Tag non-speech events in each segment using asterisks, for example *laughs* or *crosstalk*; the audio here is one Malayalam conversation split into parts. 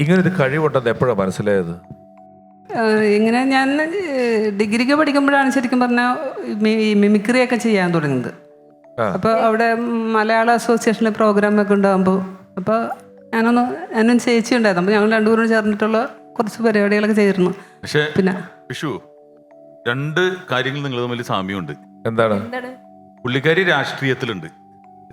ഇങ്ങനൊരു കഴിവുണ്ടെന്ന് എപ്പോഴാണ് മനസ്സിലായത്? ഇങ്ങനെ ഞാൻ ഡിഗ്രിക്ക് പഠിക്കുമ്പോഴാണ് ശരിക്കും പറഞ്ഞാൽ മിമിക്രിയൊക്കെ ചെയ്യാൻ തുടങ്ങുന്നത് അപ്പൊ അപ്പോൾ അവിടെ മലയാള അസോസിയേഷനിലെ പ്രോഗ്രാം ഒക്കെ ഉണ്ടാകുമ്പോൾ അപ്പോൾ ഞാനൊന്ന് ഞാനും ചേച്ചി ഉണ്ടായിരുന്നു അപ്പോൾ ഞങ്ങൾ രണ്ടുപേരും ചേർന്നിട്ടുള്ള കുറച്ച് പരിപാടികളൊക്കെ ചെയ്തിരുന്നു. പക്ഷേ പിന്നെ വിഷു രണ്ട് കാര്യങ്ങൾ നിങ്ങൾ തമ്മിൽ സാമ്യമുണ്ട്. എന്താണ്? എന്താണ്? പുള്ളിക്കാരി രാഷ്ട്രീയത്തിലുണ്ട്.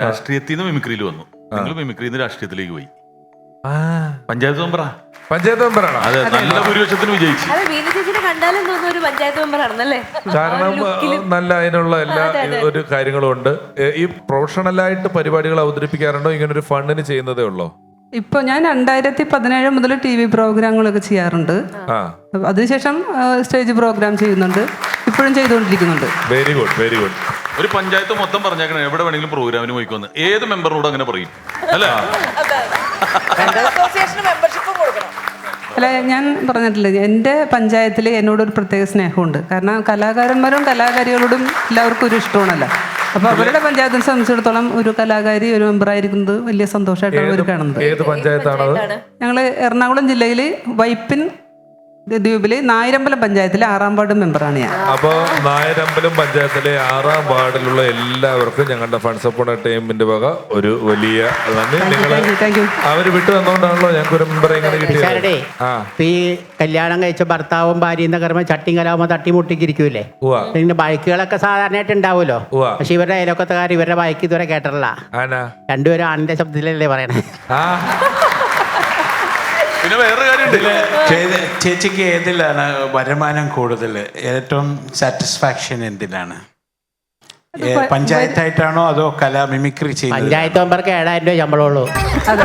രാഷ്ട്രീയത്തിൽ നിന്ന് മിമിക്രിയിൽ വന്നു. നിങ്ങൾ മിമിക്രിയിൽ നിന്ന് രാഷ്ട്രീയത്തിലേക്ക് പോയി. പഞ്ചായത്ത് മെമ്പറാ? പഞ്ചായത്ത് മെമ്പറാണ്? അതെ നല്ല ഭൂരിപക്ഷത്തിന് വിജയിച്ചു. അത് വീണ ചേച്ചിനെ കണ്ടാലും തോന്നുന്ന ഒരു പഞ്ചായത്ത് മെമ്പർ ആണെന്നല്ലേ കാരണം നല്ല അതിനുള്ള എല്ലാ ഒരു കാര്യങ്ങളും ഉണ്ട്. ഈ പ്രൊഫഷണലായിട്ട് പരിപാടികൾ അവതരിപ്പിക്കാറുണ്ടോ? ഇങ്ങനെ ഒരു ഫണ്ടിന് ചെയ്യുന്നതേ ഉള്ളോ? ഇപ്പൊ ഞാൻ രണ്ടായിരത്തി പതിനേഴ് മുതൽ ടി വി പ്രോഗ്രാമുകളൊക്കെ ചെയ്യാറുണ്ട്. അതിനുശേഷം സ്റ്റേജ് പ്രോഗ്രാം ചെയ്യുന്നുണ്ട്. ഇപ്പോഴും ചെയ്തുകൊണ്ടിരിക്കുന്നുണ്ട്. Very good very good. ഒരു പഞ്ചായത്ത് മൊത്തം പറഞ്ഞേക്കണേ എവിടെ വേണമെങ്കിലും പ്രോഗ്രാമിന് പോയിക്കോന്ന്. ഏത് മെമ്പറിനോട് അങ്ങനെ പറയും? അല്ലേ? അസോസിയേഷന് മെമ്പർഷിപ്പ് കൊടുക്കണം. അല്ല ഞാൻ പറഞ്ഞിട്ടില്ല എന്റെ പഞ്ചായത്തിൽ എന്നോടൊരു പ്രത്യേക സ്നേഹമുണ്ട്. കാരണം കലാകാരന്മാരും കലാകാരികളോടും എല്ലാവർക്കും ഒരു ഇഷ്ടമാണല്ലോ. അപ്പോൾ അവരുടെ പഞ്ചായത്തിനെ സംബന്ധിച്ചിടത്തോളം ഒരു കലാകാരി ഒരു മെമ്പറായിരിക്കുന്നത് വലിയ സന്തോഷമായിട്ടാണ് അവർ കാണുന്നത്. ഞങ്ങൾ എറണാകുളം ജില്ലയിൽ വൈപ്പിൻ ദ്വീപിൽ നായരമ്പലം പഞ്ചായത്തിലെ ആറാം വാർഡ് മെമ്പറാണ് ഞാൻ. അപ്പൊ നായരമ്പലം പഞ്ചായത്തിലെ ആറാം വാർഡിലുള്ള എല്ലാവർക്കും ഞങ്ങളുടെ ഫണ്ട് സപ്പോർട്ട് ടീമിന്റെ വക ഒരു വലിയ നന്ദി. നിങ്ങൾ അവർ വിട്ടു തന്നോണ്ടാണല്ലോ ഞങ്ങൾക്ക് ഒരു മെമ്പറെ ഇങ്ങനെ കിട്ടിയത് ഈ കല്യാണം കഴിച്ച ഭർത്താവും ഭാര്യയും പറയുമ്പോൾ ചട്ടിയും കലാവുമ്പോൾ തട്ടിമുട്ടിക്കിരിക്കൂലേ പിന്നെ ബൈക്കുകളൊക്കെ സാധാരണയായിട്ട് ഉണ്ടാവുമല്ലോ. പക്ഷെ ഇവരുടെ അയലൊക്കത്തുകാർ ഇവരുടെ ബൈക്ക് ഇതുവരെ കേട്ടിട്ടില്ല രണ്ടുപേരും ആണിന്റെ ശബ്ദത്തിലല്ലേ പറയണേ? ആ. പിന്നെ വേറെ കാര്യം ചേച്ചിക്ക് ഏതിലാണ് വരുമാനം കൂടുതൽ? ഏറ്റവും സാറ്റിസ്ഫാക്ഷൻ എന്തിലാണ്? പഞ്ചായത്തായിട്ടാണോ അതോ കല മിമിക്രി ചെയ്യുന്നത്? പഞ്ചായത്ത് മെമ്പർക്ക് ഏഴായിരം രൂപ ശമ്പളമുള്ളൂ. അത്.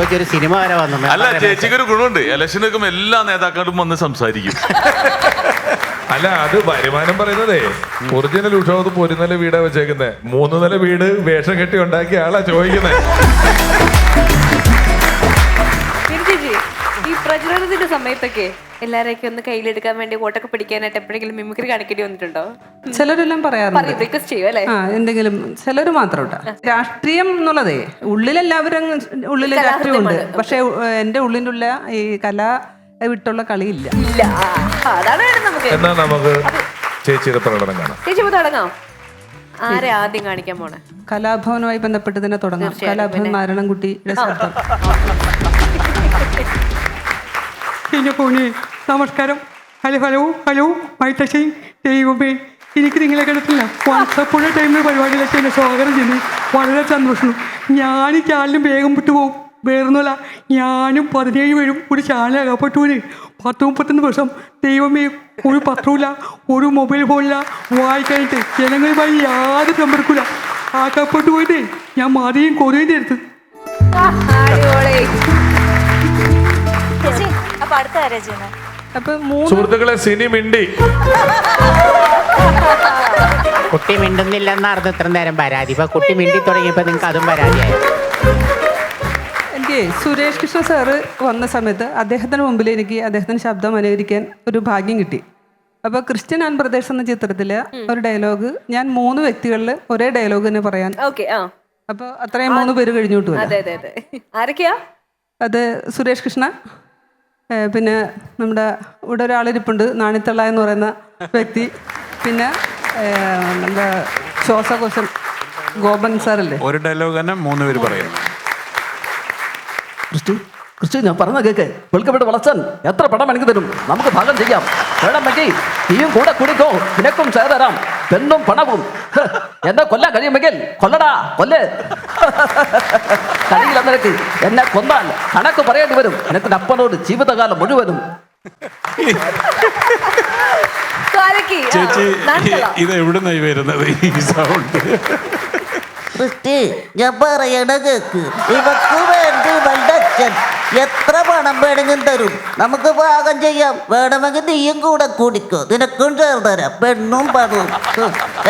വെച്ചൊരു സിനിമ വരെ വന്നു. അല്ല ചേച്ചിക്ക് ഒരു ഗുണമുണ്ട്. ഇലക്ഷനൊക്കെ എല്ലാ നേതാക്കളും വന്ന് സംസാരിക്കും. അല്ല അത് വരുമാനം പറയുന്നതേ. ഒറിജിനൽ ഉഷോത് ഒരു നില വീടാ വെച്ചേക്കുന്നത് മൂന്ന് നില വീട് വേഷം കെട്ടി ഉണ്ടാക്കിയ ആളാ ചോദിക്കുന്നത് സമയത്തൊക്കെ എല്ലാരെയൊക്കെ ഒന്ന് കയ്യിലെടുക്കാൻ വേണ്ടി വോട്ടൊക്കെ പിടിക്കാനായിട്ട് എപ്പോഴെങ്കിലും മിമിക്രി കാണിക്കേണ്ടി വന്നിട്ടുണ്ടോ? ചിലരെല്ലാം പറയാറുണ്ട്. പറയും റിക്വസ്റ്റ് ചെയ്യും അല്ലേ? ആ എന്തെങ്കിലും ചിലർ മാത്രം കേട്ടോ രാഷ്ട്രീയം എന്നുള്ളതേ ഉള്ളിലെല്ലാവരും ഉള്ളിലെ ഉള്ളിൽ രാഷ്ട്രീയമുണ്ട് പക്ഷെ എന്റെ ഉള്ളിന്റെ ഉള്ള ഈ കല വിട്ടുള്ള കളിയില്ല. ഇല്ല. ആ, അതാണ് വേണ്ടത് നമുക്ക്. എന്നാ നമുക്ക് ചേച്ചിയുടെ പ്രകടനം കാണാം. ചേച്ചി ഇപ്പൊ തുടങ്ങാം. ആരെ ആദ്യം കാണിക്കാൻ പോണേ? കലാഭവനുമായി ബന്ധപ്പെട്ട് തന്നെ തുടങ്ങാം. കലാഭവൻ നാരായണൻകുട്ടിയുടെ ശബ്ദം. *laughs* എന്റെ പോണേ. നമസ്കാരം. ഹലോ ഹലോ ഹലോ മൈത്തശ്ശി ദൈവമേ. എനിക്ക് നിങ്ങളെ കിടത്തില്ല വാട്സപ്പുള്ള ടൈമിൽ പരിപാടിയിലൊക്കെ എന്നെ സ്വാഗതം ചെയ്യുന്നു. വളരെ സന്തോഷം. ഞാൻ ചാനലും വേഗം വിട്ടു പോകും വേറൊന്നുമല്ല ഞാനും പതിനേഴ് പേരും ഒരു ചാനൽ പോയി പത്ത് മുപ്പത്തൊന്ന് ദിവസം ദൈവമേ ഒരു പത്രമില്ല ഒരു മൊബൈൽ ഫോണില്ല വായിക്കാനായിട്ട് ജനങ്ങളുമായി യാതൊരു സമ്പർക്കമില്ല അകപ്പെട്ടു പോയിട്ടേ ഞാൻ മതിയും കുറേയും ചേച്ചി അപ്പൊ അടുത്ത ആരാ ചെയ്യുന്നത് അപ്പൊ മൂന്ന് സുഹൃത്തുക്കളെ സിനി മിണ്ടി. കുട്ടി മിണ്ടുന്നില്ലെന്നായിരുന്നു ഇത്ര നേരം പരാതി. ഇപ്പൊ കുട്ടി മിണ്ടി തുടങ്ങിയപ്പോ നിങ്ങൾക്ക് അതും പരാതിയായി? എനിക്ക് സുരേഷ് കൃഷ്ണ സാറ് വന്ന സമയത്ത് അദ്ദേഹത്തിന് മുമ്പിൽ എനിക്ക് അദ്ദേഹത്തിന് ശബ്ദം അനുകരിക്കാൻ ഒരു ഭാഗ്യം കിട്ടി. അപ്പോൾ ക്രിസ്ത്യൻ ആൻഡ് ബ്രദേഴ്സ് എന്ന ചിത്രത്തിലെ ഒരു ഡയലോഗ് ഞാൻ മൂന്ന് വ്യക്തികളിൽ ഒരേ ഡയലോഗ് തന്നെ പറയാൻ. ഓക്കെ ആ. അപ്പോൾ അത്രയും മൂന്ന് പേര് കഴിഞ്ഞു കിട്ടുമല്ലോ. അതെ അതെ അതെ. ആരൊക്കെയാ? അത് സുരേഷ് കൃഷ്ണ പിന്നെ നമ്മുടെ ഇവിടെ ഒരാളിരിപ്പുണ്ട് നാണിത്തള്ള എന്ന് പറയുന്ന വ്യക്തി. പിന്നെ നമ്മുടെ ശ്വാസകോശം ഗോപൻ സാറല്ലേ? ഒരു ഡയലോഗ് തന്നെ മൂന്ന് പേര് പറയുന്നു. ക്രിസ്തു ക്രിസ്തു ഞാൻ പറഞ്ഞ കേക്ക്. വെളുക്കപ്പെട്ട് വളച്ചൻ എത്ര പണം എനിക്ക് തരും? നമുക്ക് ഭാഗം ചെയ്യാം. വേണമെങ്കിൽ നീയും കൂടെ കുടിക്കോ. നിനക്കും ചേതരാം. പെണ്ണും പണവും. എന്നെ കൊല്ലാൻ കഴിയുമെങ്കിൽ കൊല്ലടാ കൊല്ല്. *laughs* കഴിയില്ല നിനക്ക് എന്നെ കൊന്നാൽ കണക്ക് പറയേണ്ടി വരും. എനിക്ക് അപ്പനോട് ജീവിതകാലം മുഴുവനും. ചേച്ചി. ഇത് എവിടുന്നായി വരുന്നത്? ഈ സൗണ്ട് ക്രിസ്റ്റി ഞാൻ പറയണ കേക്ക്. ഇവക്ക് വേണ്ടി വല്ലച്ഛൻ എത്ര പണം വേണമെങ്കിലും തരും? നമുക്ക് പാകം ചെയ്യാം. വേണമെങ്കിൽ നീയും കൂടെ കുടിക്കോ. നിനക്കും ചേർന്ന് തരാം. പെണ്ണും പണവും.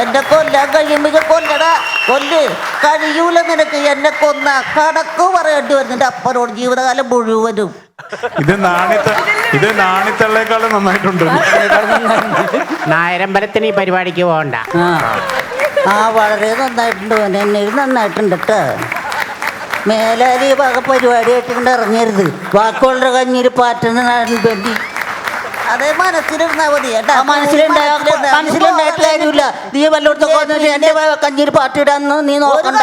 എന്നെ കൊല്ലാൻ കഴിയുമ്പോൾ കൊല്ലടാ. കൊല്ല്. കഴിയൂല നിനക്ക്. എന്നെ കൊന്ന. കണക്ക് പറയേണ്ടി വരും. നിന്റെ അപ്പനോട് ജീവിതകാലം മുഴുവനും. ഇത് നാണിത്ത ഇത് നാണിത്തള്ളേക്കാളും നന്നായിട്ടുണ്ട്. നായരമ്പലത്തിന് ഈ പരിപാടിക്ക് പോകണ്ട. ആ. വളരെ നന്നായിട്ടുണ്ട്. എന്നെ നന്നായിട്ടുണ്ട് കേട്ടോ മേലാലി വക പരിപാടിയായിട്ട് കൊണ്ട് ഇറങ്ങരുത്. വാക്കുകളുടെ കഞ്ഞിര് പാറ്റുന്ന വേണ്ടി. അതേ മനസ്സിലിരുന്നാ മതി കേട്ടാ. മനസ്സിലുണ്ടായിട്ട് കാര്യമില്ല. നീ വല്ലോടത്തൊക്കെ വന്നിട്ട് എന്റെ കഞ്ഞിരി പാട്ടിടാന്ന് നീ നോക്കണ്ട.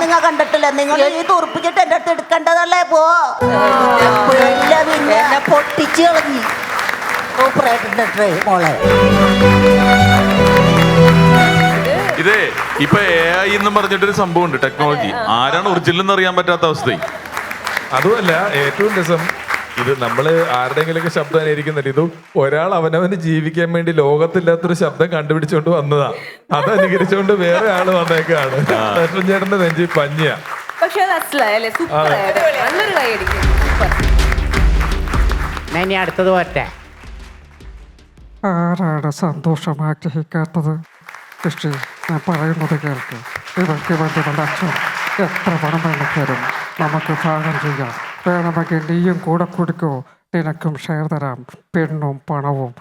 നിങ്ങൾ കണ്ടിട്ടില്ല? നിങ്ങൾ ഈ തുറപ്പിച്ചിട്ട് എന്റെ അടുത്ത് എടുക്കേണ്ടതല്ലേ പോ? പൊട്ടിച്ച് കളഞ്ഞു. സൂപ്പറായിട്ടുണ്ട് മോളെ. ഇതേ ഇപ്പൊ എ ഐ എന്നും പറഞ്ഞിട്ടൊരു സംഭവം ഉണ്ട് ടെക്നോളജി ആരാണ് ഒറിജിനൽ എന്ന് അറിയാൻ പറ്റാത്ത അവസ്ഥ അതുമല്ല ഏറ്റവും രസം ഇത് നമ്മൾ ആരുടെങ്കിലൊക്കെ ശബ്ദം അനുകരിക്കുന്നില്ല ഇത് ഒരാൾ അവനവന് ജീവിക്കാൻ വേണ്ടി ലോകത്തില്ലാത്തൊരു ശബ്ദം കണ്ടുപിടിച്ചുകൊണ്ട് വന്നതാ. അത് അനുകരിച്ചോണ്ട് വേറെ ആൾ വന്നേക്കാണ്. ലക്ഷ്മൺ ചേട്ടന്റെ നെഞ്ചി പഞ്ഞിയാ. പക്ഷെ ഞാൻ അല്ലേ സൂപ്പർ ആരാണ് സന്തോഷം ആഗ്രഹിക്കാത്തത്? കൃഷി ഞാൻ പറയുന്നത് കേൾക്ക്. ഇവർക്ക് വേണ്ടി നമ്മുടെ അച്ഛൻ എത്ര പണം വേണം തരും നമുക്ക് ഭാഗം ചെയ്യാം. വേണമെങ്കിൽ നീയും കൂടെ കൊടുക്കോ. നിനക്കും ഷെയർ തരാം. പെണ്ണും പണവും.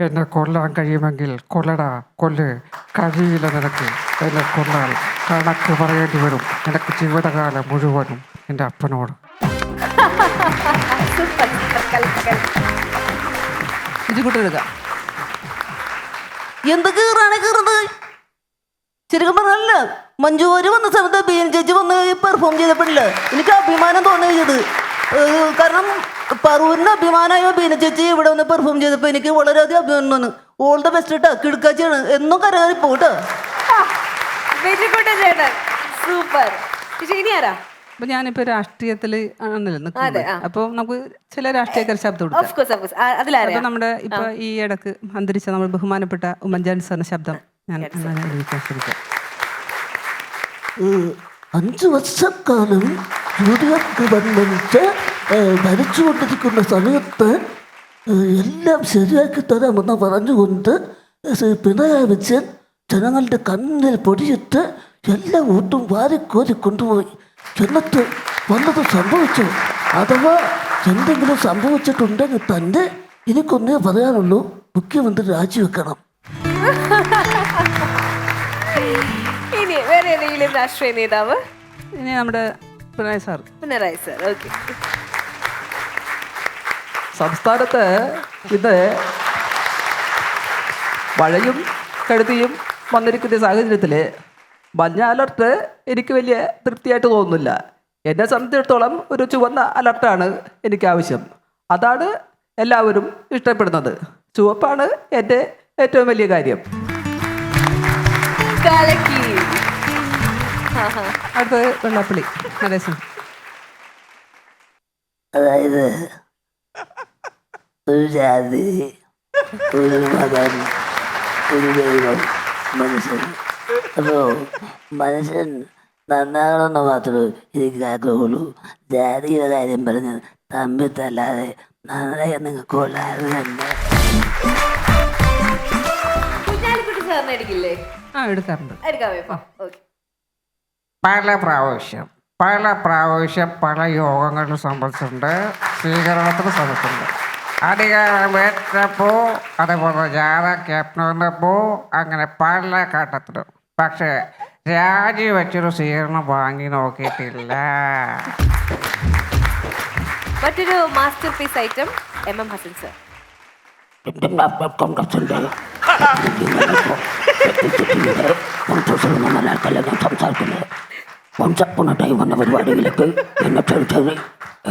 എന്നെ കൊല്ലാൻ കഴിയുമെങ്കിൽ കൊല്ലടാ കൊല്ല്. കഴിയില്ല നിനക്ക്. എന്നെ കൊന്നാൽ കണക്ക് പറയേണ്ടി വരും. നിനക്ക് ജീവിതകാലം മുഴുവനും എന്റെ അപ്പനോട്. *laughs* സൂപ്പർ സൂപ്പർ എടുക്കാം എന്ത് കീറാണ് കീറുന്നത്? ശരിക്കും പറഞ്ഞല്ല മഞ്ജു വാര്യർ വന്ന സമയത്ത് ബി എൻ ചേച്ചി വന്ന് പെർഫോം ചെയ്തപ്പോഴില്ല എനിക്ക് അഭിമാനം തോന്നിയത്. കാരണം പറവൂരിന് അഭിമാനമായ? ബീന ചേച്ചി ഇവിടെ വന്ന് പെർഫോം ചെയ്തപ്പോൾ എനിക്ക് വളരെയധികം അഭിമാനം തോന്നുന്നു ഓൾ ദ ബെസ്റ്റ് കേട്ടോ കിടക്കാച്ചിയാണ്. എന്നും കരകയറി പോട്ടോ സൂപ്പർ ഇനി ആരാ? അപ്പൊ ഞാനിപ്പോ രാഷ്ട്രീയത്തിൽ ആണല്ലോ അതെ, നിൽക്കുന്നത് ആ. അപ്പൊ നമുക്ക് ചില രാഷ്ട്രീയക്കാർ ശബ്ദം കൊടുക്കാം. അപ്പൊ നമ്മുടെ ഇപ്പൊ ഈ ഇടയ്ക്ക് അന്തരിച്ച നമ്മൾ ബഹുമാനപ്പെട്ട ഉമ്മൻചാണ്ടി സാറിന്റെ ശബ്ദം ഞാൻ ശ്രമിക്കാം. അഞ്ച് വർഷക്കാലം യു ഡി എഫ് ഗവൺമെന്റ് ഭരിച്ചുകൊണ്ടിരിക്കുന്ന സമയത്ത് എല്ലാം ശരിയാക്കി തരാമെന്ന് പറഞ്ഞുകൊണ്ട് ശ്രീ പിണറായി വിജയൻ ജനങ്ങളുടെ കണ്ണിൽ പൊടിയിട്ട് എല്ലാ വീട്ടും വാരിക്കോരി കൊണ്ടുപോയി. എന്നിട്ട് വന്നത് സംഭവിച്ചു. അഥവാ എന്തെങ്കിലും സംഭവിച്ചിട്ടുണ്ടെങ്കിൽ തന്നെ എനിക്കൊന്നേ പറയാനുള്ളൂ മുഖ്യമന്ത്രി രാജിവെക്കണം. *laughs* ഇനി വേറെ ഏതെങ്കിലും രാഷ്ട്രീയ നേതാവ്? ഇനി നമ്മുടെ Pinarayi sir. Pinarayi sir okay. സംസ്ഥാനത്ത് ഇത് മഴയും കഴുതിയും വന്നിരിക്കുന്ന സാഹചര്യത്തിൽ മഞ്ഞ അലർട്ട് എനിക്ക് വലിയ തൃപ്തിയായിട്ട് തോന്നുന്നില്ല. എന്നെ സംബന്ധിച്ചിടത്തോളം ഒരു ചുവന്ന അലർട്ടാണ് എനിക്ക് ആവശ്യം. അതാണ് എല്ലാവരും ഇഷ്ടപ്പെടുന്നത്. ചുവപ്പാണ് എന്റെ ഏറ്റവും വലിയ കാര്യം. അടുത്തത് വെള്ളാപ്പള്ളി നരേശൻ അതായത് ഒരു ജാതി ഒരു മതം ഒരു ദൈവം മനുഷ്യൻ. അപ്പോൾ മനുഷ്യൻ നന്നാകണമെന്ന് മാത്രമേ എനിക്ക് ആഗ്രഹമുള്ളൂ ജാതിയുടെ കാര്യം പറഞ്ഞ് തമ്മിൽ തല്ലാതെ നന്നായി നിങ്ങൾക്ക് കൊള്ളാറുണ്ട് ആ എടുക്കാറുണ്ട് പല പ്രാവശ്യം പല പ്രാവശ്യം പല യോഗങ്ങളിൽ സംബന്ധിച്ചിട്ടുണ്ട്. സ്വീകരണത്തിന് ശ്രമിച്ചിട്ടുണ്ട് അധികാരമേറ്റപ്പോൾ അതേപോലെ ജാഥ ക്യാപ്റ്റൻ വന്നപ്പോൾ അങ്ങനെ പല ഘട്ടത്തിലും പക്ഷേ രാജിവെച്ചൊരു സ്വീകരണം വാങ്ങി നോക്കിയിട്ടില്ല. മറ്റൊരു masterpiece item M M Hassan sir. കോൺഗ്രസിന്റെ മലയാളത്തിലെ ഞാൻ സംസാരിക്കുന്നത് വംശപ്പുണ ടൈം എന്ന പരിപാടിയിലേക്ക് എന്നെ ക്ഷണിച്ചത്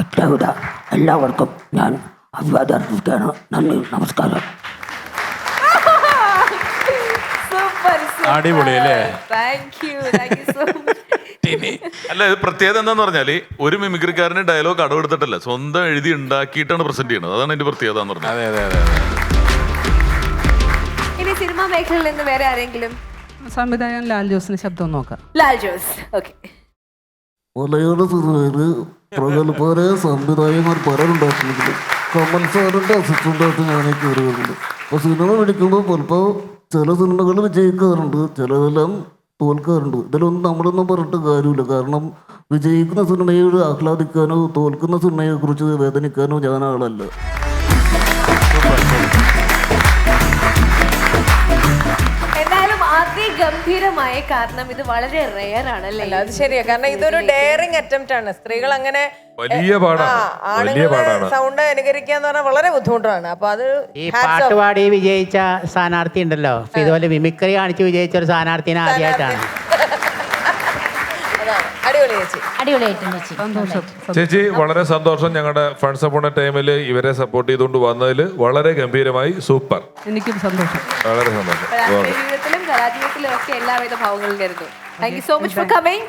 എല്ലാവിധ എല്ലാവർക്കും ഞാൻ അഭിവാദ്യം അർപ്പിക്കുകയാണ്. നന്ദി നമസ്കാരം സൂപ്പർ അടിപൊളി അല്ലേ? അല്ല ഇത് പ്രത്യേകത എന്താന്ന് പറഞ്ഞാൽ ഒരു മിമിക്രിക്കാരന് ഡയലോഗ് അടവെടുത്തിട്ടല്ല സ്വന്തം എഴുതി ഉണ്ടാക്കിയിട്ടാണ് പ്രസന്റ് ചെയ്യുന്നത്. അതാണ് എന്റെ പ്രത്യേകത എന്ന് പറഞ്ഞത് അതെ അതെ അതെ. ഇനി സിനിമാ മേഖലയിൽ നിന്ന് വേറെ ആരെങ്കിലും? സംവിധായകൻ ലാൽ ജോസിന്റെ ശബ്ദം നോക്കാം. ലാൽ ജോസ് ഓക്കെ മലയാള സിനിമയിൽ പ്രഗത്ഭരായ സംവിധായകന്മാർ പലരുണ്ടാക്കിയിട്ടുണ്ട്. കമൽ സാറിന്റെ അസിസ്റ്റന്റായിട്ട് ഞാൻ കയറി വരുന്നത് അപ്പോൾ സിനിമ പിടിക്കുമ്പോൾ ചിലപ്പോൾ ചില സിനിമകൾ വിജയിക്കാറുണ്ട് ചിലതെല്ലാം തോൽക്കാറുണ്ട്. ഇതിലൊന്നും നമ്മളൊന്നും പറഞ്ഞിട്ട് കാര്യമില്ല. കാരണം വിജയിക്കുന്ന സിനിമയെ ആഹ്ലാദിക്കാനോ തോൽക്കുന്ന സിനിമയെക്കുറിച്ച് വേദനിക്കാനോ ഞാൻ ആളല്ല. ഗംഭീരമായ കാരണം ഇത് വളരെ റെയർ ആണ് അല്ല? അത് ശരിയാ. കാരണം ഇതൊരു ഡെയറിങ് അറ്റംപ്റ്റ് ആണ്. സ്ത്രീകൾ അങ്ങനെ വലിയ പാടാണ്. വലിയ പാടാണ്. സൗണ്ട് അനുകരിക്കുക എന്ന് പറഞ്ഞാൽ വളരെ ബുദ്ധിമുട്ടാണ്. അപ്പൊ അത് ഈ പാട്ട് പാടി വിജയിച്ച സ്ഥാനാർത്ഥി ഉണ്ടല്ലോ. ഇതുപോലെ മിമിക്രി കാണിച്ച് വിജയിച്ച ഒരു സ്ഥാനാർത്ഥിനെ ആദ്യമായിട്ടാണ്. ചേച്ചി. അടിപൊളിയായിട്ടുണ്ട് ചേച്ചി. വളരെ സന്തോഷം ഞങ്ങളുടെ ഫണ്ട്സ് അപ്പോണ ടൈമിൽ ഇവരെ സപ്പോർട്ട് ചെയ്തുകൊണ്ട് വന്നതിൽ വളരെ ഗംഭീരമായി. സൂപ്പർ. എനിക്കും സന്തോഷം. വളരെ സന്തോഷം. കലാജീവിതത്തിലും ഒക്കെ എല്ലാവിധ ഭാവങ്ങളും കരുതും thank you so much for coming